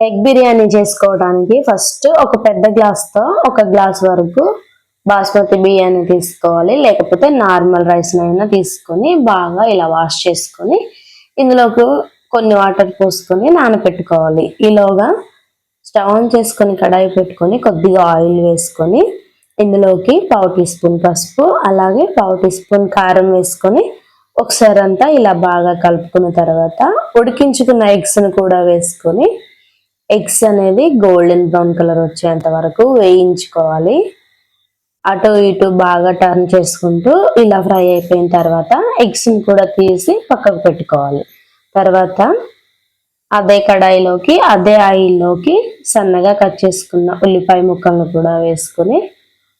Egg biryani చేసుకోవడానికి first ఒక పెద్ద గ్లాస్తో ఒక గ్లాస్ వరకు బాస్మతి బియ్యాన్ని తీసుకోవాలి. లేకపోతే నార్మల్ రైస్నైనా తీసుకొని బాగా ఇలా వాష్ చేసుకొని ఇందులోకి కొన్ని వాటర్ పోసుకొని నానబెట్టుకోవాలి ఈలోగా స్టవ్ ఆన్ చేసుకొని కడాయి పెట్టుకొని కొద్దిగా ఆయిల్ వేసుకొని ఇందులోకి పావు టీ స్పూన్ పసుపు అలాగే పావు టీ స్పూన్ కారం వేసుకొని ఒకసారి అంతా ఇలా బాగా కలుపుకున్న తర్వాత ఉడికించుకున్న ఎగ్స్ను కూడా వేసుకొని ఎగ్స్ అనేది గోల్డెన్ బ్రౌన్ కలర్ వచ్చేంత వరకు వేయించుకోవాలి. అటు ఇటు బాగా టర్న్ చేసుకుంటూ ఇలా ఫ్రై అయిపోయిన తర్వాత ఎగ్స్ని కూడా తీసి పక్కకు పెట్టుకోవాలి. తర్వాత అదే కడాయిలోకి అదే ఆయిల్లోకి సన్నగా కట్ చేసుకున్న ఉల్లిపాయ ముక్కలను కూడా వేసుకొని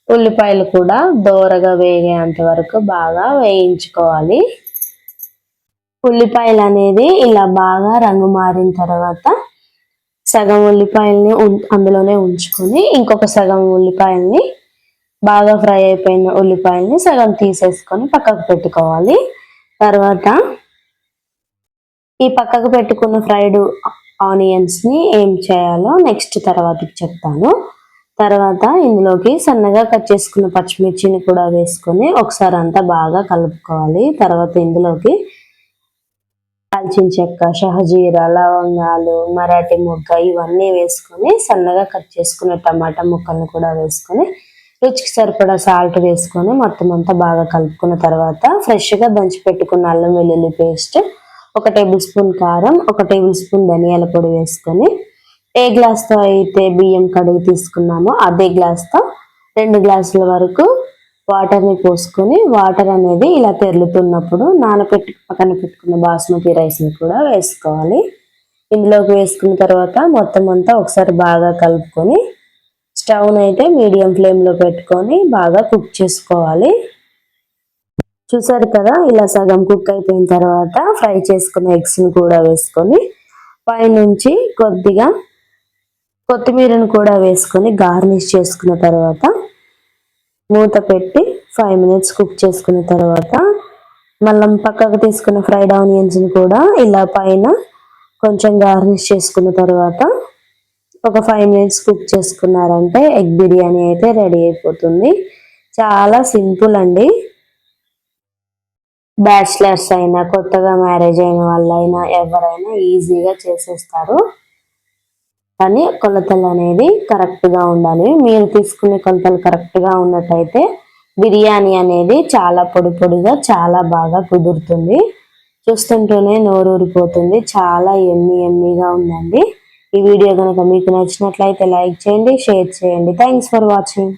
ఉల్లిపాయలు కూడా దోరగా వేగేంత వరకు బాగా వేయించుకోవాలి. ఉల్లిపాయలు అనేది ఇలా బాగా రంగు మారిన తర్వాత సగం ఉల్లిపాయల్ని ఉం- అందులోనే ఉంచుకొని ఇంకొక సగం ఉల్లిపాయల్ని బాగా ఫ్రై అయిపోయిన ఉల్లిపాయల్ని సగం తీసేసుకొని పక్కకు పెట్టుకోవాలి. తర్వాత ఈ పక్కకు పెట్టుకున్న ఫ్రైడ్ ఆనియన్స్ని ఏం చేయాలో నెక్స్ట్ తర్వాతకి చెప్తాను. తర్వాత ఇందులోకి సన్నగా కట్ చేసుకున్న పచ్చిమిర్చిని కూడా వేసుకొని ఒకసారి అంతా బాగా కలుపుకోవాలి. తర్వాత ఇందులోకి దాల్చిన చెక్క షహజీరా లవంగాలు మరాఠీ మొగ్గ ఇవన్నీ వేసుకొని సన్నగా కట్ చేసుకున్న టమాటా ముక్కలను కూడా వేసుకొని రుచికి సరిపడా సాల్ట్ వేసుకొని మొత్తం అంతా బాగా కలుపుకున్న తర్వాత ఫ్రెష్గా దంచి పెట్టుకున్న అల్లం వెల్లుల్లి పేస్ట్ ఒక టేబుల్ స్పూన్ కారం ఒక టేబుల్ స్పూన్ ధనియాల పొడి వేసుకొని ఏ గ్లాస్తో అయితే బియ్యం కడిగి తీసుకున్నామో అదే గ్లాస్తో రెండు గ్లాసుల వరకు వాటర్ని పోసుకొని వాటర్ అనేది ఇలా తెరులుతున్నప్పుడు నానబెట్టి పక్కన పెట్టుకున్న బాస్మతి రైస్ని కూడా వేసుకోవాలి. ఇందులోకి వేసుకున్న తర్వాత మొత్తం అంతా ఒకసారి బాగా కలుపుకొని స్టవ్ అయితే మీడియం ఫ్లేమ్లో పెట్టుకొని బాగా కుక్ చేసుకోవాలి. చూసారు కదా ఇలా సగం కుక్ అయిపోయిన తర్వాత ఫ్రై చేసుకున్న ఎగ్స్ని కూడా వేసుకొని పైనుంచి కొద్దిగా కొత్తిమీరను కూడా వేసుకొని గార్నిష్ చేసుకున్న తర్వాత మూత పెట్టి ఫైవ్ మినిట్స్ కుక్ చేసుకున్న తర్వాత మళ్ళీ పక్కకు తీసుకున్న ఫ్రైడ్ ఆనియన్స్ని కూడా ఇలా పైన కొంచెం గార్నిష్ చేసుకున్న తర్వాత ఒక ఫైవ్ మినిట్స్ కుక్ చేసుకున్నారంటే ఎగ్ బిర్యానీ అయితే రెడీ అయిపోతుంది. చాలా సింపుల్ అండి. బ్యాచిలర్స్ అయినా కొత్తగా మ్యారేజ్ అయిన వాళ్ళైనా ఎవరైనా ఈజీగా చేసేస్తారు. కానీ కొలతలు అనేది కరెక్ట్గా ఉండాలి. మీరు తీసుకునే కొలతలు కరెక్ట్గా ఉన్నట్టయితే బిర్యానీ అనేది చాలా పొడి పొడిగా చాలా బాగా కుదురుతుంది. చూస్తుంటేనే నోరూరిపోతుంది. చాలా ఎమ్మి ఎమ్మిగా ఉందండి. ఈ వీడియో కనుక మీకు నచ్చినట్లయితే లైక్ చేయండి షేర్ చేయండి. Thanks for watching.